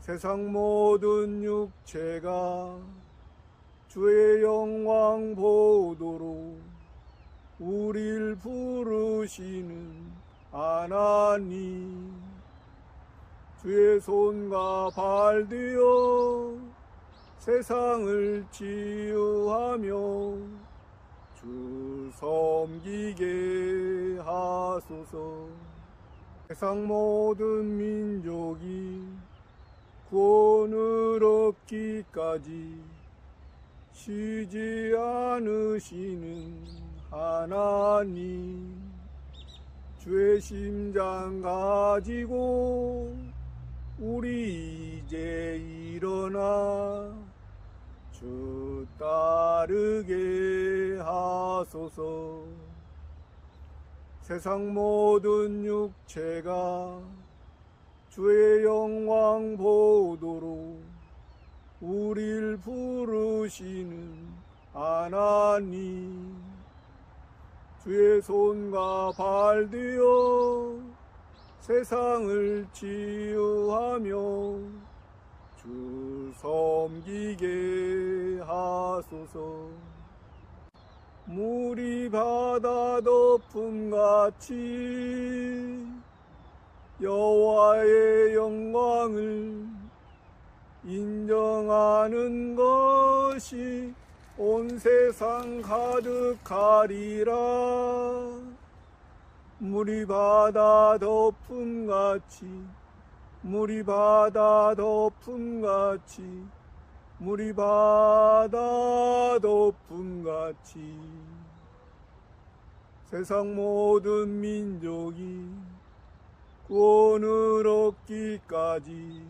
세상 모든 육체가 주의 영광 보도록 우릴 부르시는 하나님. 주의 손과 발 되어 세상을 치유하며 주 섬기게 하소서. 세상 모든 민족이 구원을 얻기까지 쉬지 않으시는 하나님 주의 심장 가지고 우리 이제 일어나 주 따르게 하소서. 세상 모든 육체가 주의 영광 보도록 우릴 부르시는 하나님. 주의 손과 발 되어 세상을 치유하며 주 섬기게 하소서. 물이 바다 덮음 같이 하는 것이 온 세상 가득하리라. 물이 바다 덮음 같이 물이 바다 덮음 같이 물이 바다 덮음 같이. 세상 모든 민족이 구원을 얻기까지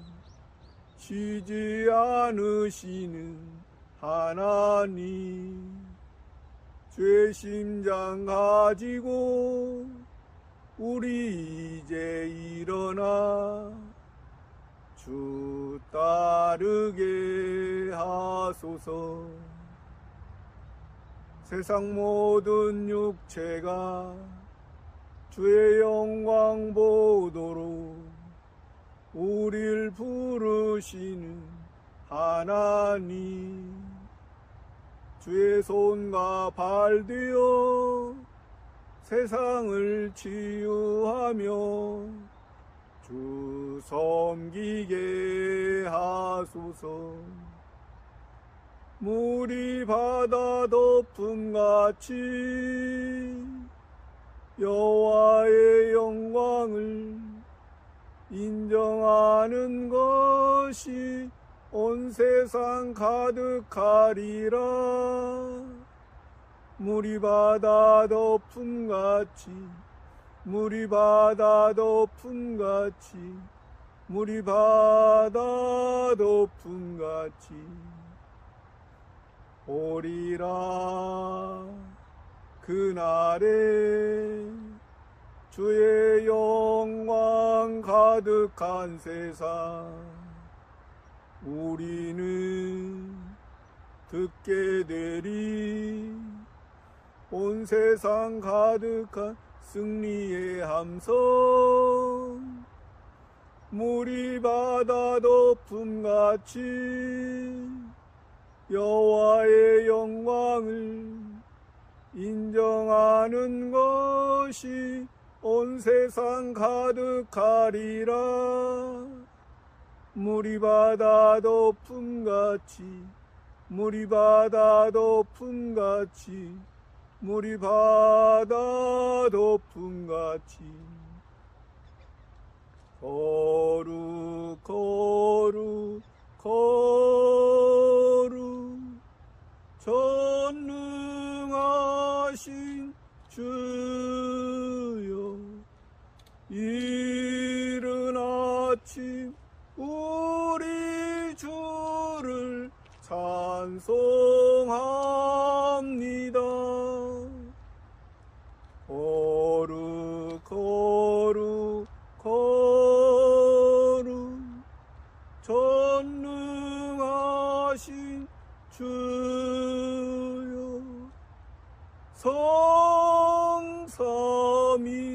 쉬지 않으시는 하나님 죄 심장 가지고 우리 이제 일어나 주 따르게 하소서. 세상 모든 육체가 주의 영광 보도록 우릴 부르시는 하나님. 주의 손과 발 되어 세상을 치유하며 주 섬기게 하소서. 물이 바다 덮음 같이 여호와의 영광을 인정하는 것이 온 세상 가득하리라. 물이 바다 덮음 같이 물이 바다 덮음 같이 물이 바다 덮음 같이 오리라. 그날에 주의 영광 가득한 세상 우리는 듣게 되리. 온 세상 가득한 승리의 함성 물이 바다 덮음 같이 여호와의 영광을 인정하는 것이 온 세상 가득하리라. 물이 바다 덮음 같이 물이 바다 덮음 같이 물이 바다 덮음 같이. 거 주여 이른 아침 우리 주를 찬송합니다. 거룩 거룩 성